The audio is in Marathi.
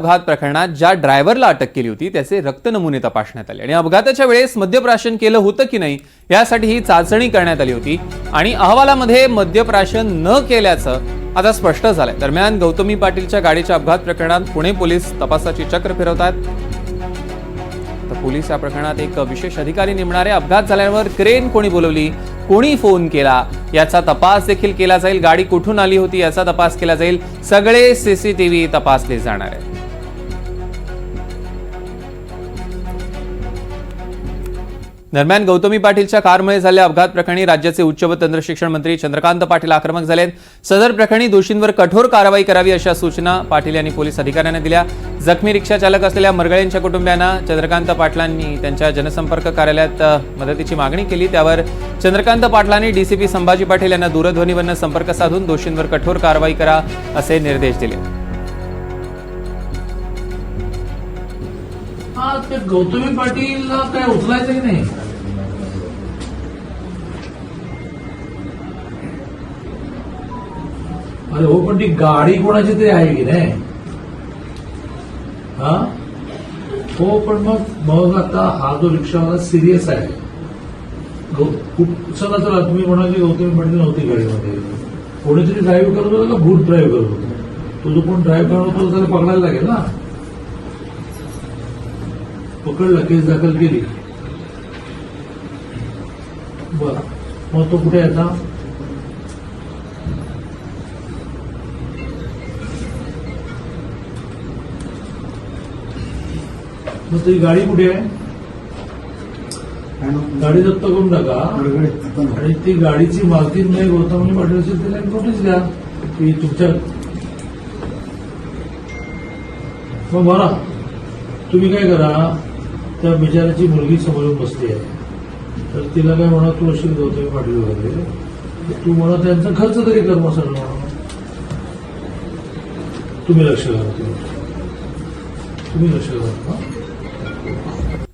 अपघात प्रकरणात ज्या ड्रायव्हरला अटक केली होती त्याचे रक्त नमुने तपासण्यात आले. आणि अपघाताच्या वेळेस मद्यप्राशन केलं होतं की नाही यासाठी ही चाचणी करण्यात आली होती. आणि अहवालामध्ये मद्यप्राशन न केल्याचं आता स्पष्ट झालंय. दरम्यान गौतमी पाटीलच्या गाडीच्या अपघात प्रकरणात पुणे पोलीस तपासाची चक्र फिरवतात. तर पोलीस या प्रकरणात एक विशेष अधिकारी नेमणारे. अपघात झाल्यावर क्रेन कोणी बोलवली कोणी फोन केला याचा तपास देखील केला जाईल. गाडी कुठून आली होती याचा तपास केला जाईल. सगळे सीसीटीव्ही तपासले जाणार आहेत. दरम्यान गौतमी पाटीलच्या कारमुळे झालेल्या अपघात प्रकरणी राज्याचे उच्च व तंत्र शिक्षण मंत्री चंद्रकांत पाटील आक्रमक झाले सदर प्रकरणी दोषींवर कठोर कारवाई करावी अशा सूचना पाटील यांनी पोलीस अधिकाऱ्यांना दिल्या. जखमी रिक्षा चालक असलेल्या मरगळेंच्या कुटुंबियांना चंद्रकांत पाटलांनी त्यांच्या जनसंपर्क कार्यालयात मदतीची मागणी केली. त्यावर चंद्रकांत पाटलांनी डीसीपी संभाजी पाटील यांना दूरध्वनीवरनं संपर्क साधून दोषींवर कठोर कारवाई करा असे निर्देश दिले. ते गौतमी पाटीलला काय उचलायचंही नाही? अरे हो पण ती गाडी कोणाची तरी आहे की नाही? हा? हो पण मग मग आता हा जो रिक्षावाला सिरियस आहे. खूप- चला चला तुम्ही म्हणाल की गौतमी पंडित नव्हती गाडीमध्ये. कोणीतरी ड्राईव्ह करत होता का? भूत ड्राईव्ह करत होता. तो जो कोण ड्राईव्ह करत होता त्याला पकडायला लागेल ना? पकडला केस दाखल केली. बर. मग तो कुठे आहे आता? मग तुझी गाडी कुठे आहे? गाडी जप्त करून टाका. आणि ती गाडीची मालकीन नाही गौतमी पाटील असेल तिला नोटीस द्या. की तुमच्या मग बरा तुम्ही काय करा त्या बिचाराची मुलगी समोरून बसली आहे. तर तिला काय म्हणा तू अशी गौतमी पाटील वगैरे. तू म्हणा त्यांचा खर्च तरी कर सगळं म्हणा. तुम्ही लक्ष घाला तुम्ही. तुम्ही लक्ष घाला はい。